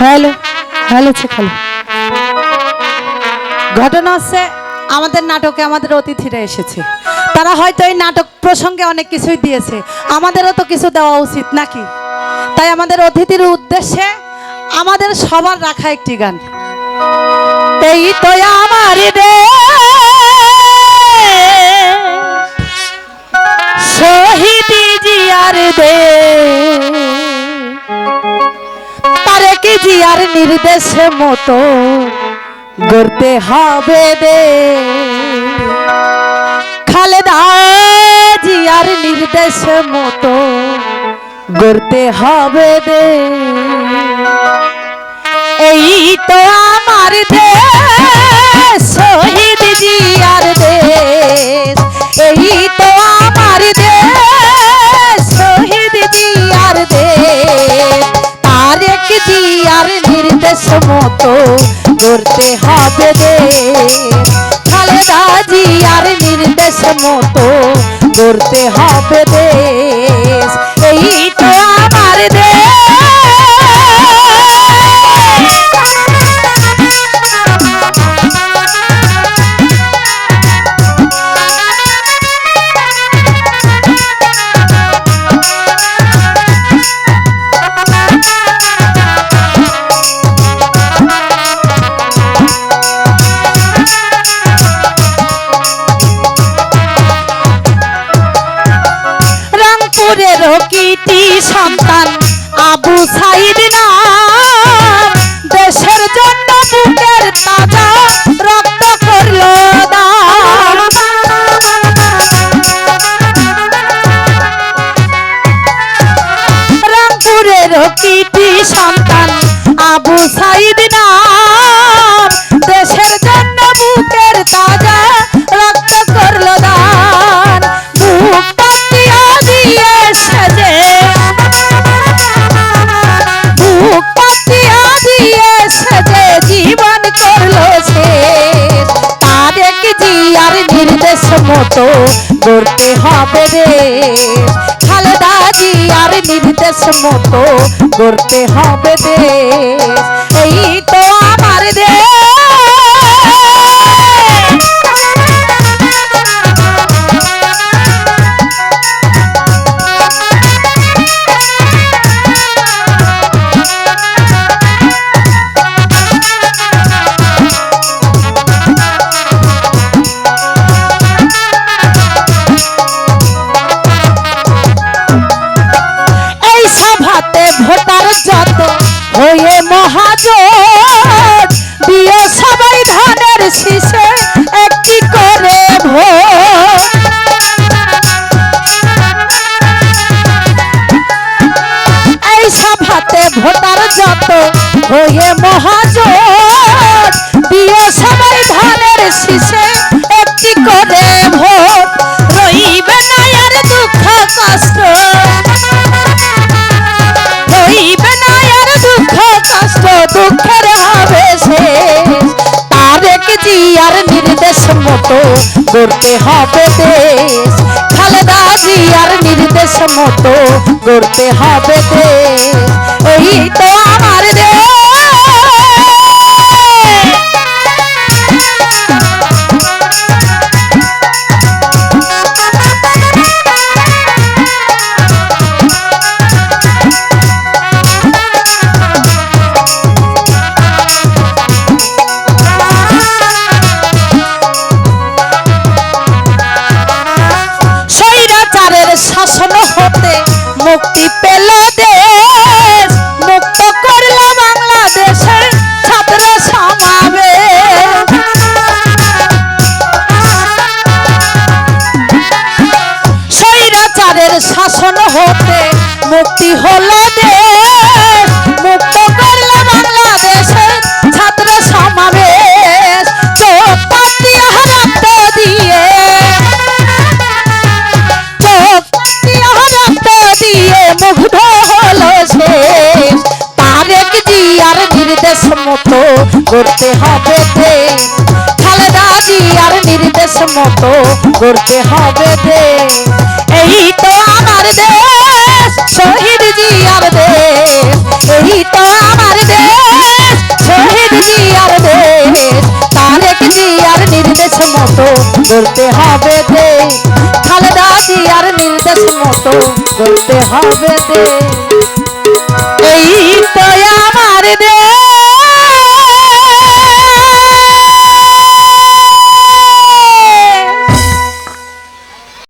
Hello hello hello ঘটনা হচ্ছে আমাদের নাটকে আমাদের অতিথিরা এসেছে। তারা হয়তো এই নাটক প্রসঙ্গে অনেক কিছুই দিয়েছে। আমাদেরও তো কিছু দেওয়া উচিত নাকি? তাই আমাদের অতিথির উদ্দেশ্যে আমাদের সবার রাখা একটি গান। এই তো আমার রে শহীদ জিয়ার দে কি নির্দেশ মতো গড়তে হবে দে। খালেদা জিয়ার নির্দেশ মতো গড়তে হবে দে। এই তো মতো করতে হবে দেশ খালেদা জিয়ার নির্দেশ মতো করতে হবে দেশ এই তো রংপুরের কীটি সন্তান, আবু সাইদ নাম। দেশের জন্য বুকের তাজা রক্ত করল দান রংপুরের কীটি সন্তান, আবু সাইদ নাম। জিয়ার নির্দেশ মতো গড়তে হবে রে খালেদা আর নির্দেশ মতো গড়তে হবে রে এই তো মহাজোট দিয়ে সবাই ধানের একটি করে ভোট। এই সভাতে ভোটার যত হয়ে মহাজোট দিয়ে সবাই ধানের শীষে মতো করতে হবে দেশ। খালেদা জিয়ার নির্দেশ মতো করতে হবে দেশ। এই তো আমার শাসন হতে মুক্তি হলো দেশ মুক্ত করল বাংলাদেশের ছাত্র সমাবেশ। চোখ দিয়ে রক্ত দিয়ে। মুগ্ধ হলো শেষ তারেক জিয়ার নির্দেশ মতো করতে হবে দেশ খালেদা জিয়ার নির্দেশ মতো করতে হবে এই তো আমার দেশ, শহীদ জিয়ার দেশ। এই তো আমার দেশ, শহীদ জিয়ার দেশ। তারেক জিয়ার নির্দেশ মতো করতে হবে দেশ। খালেদা জিয়ার নির্দেশ মতো করতে হবে দেশ। এই তো আমার দেশ।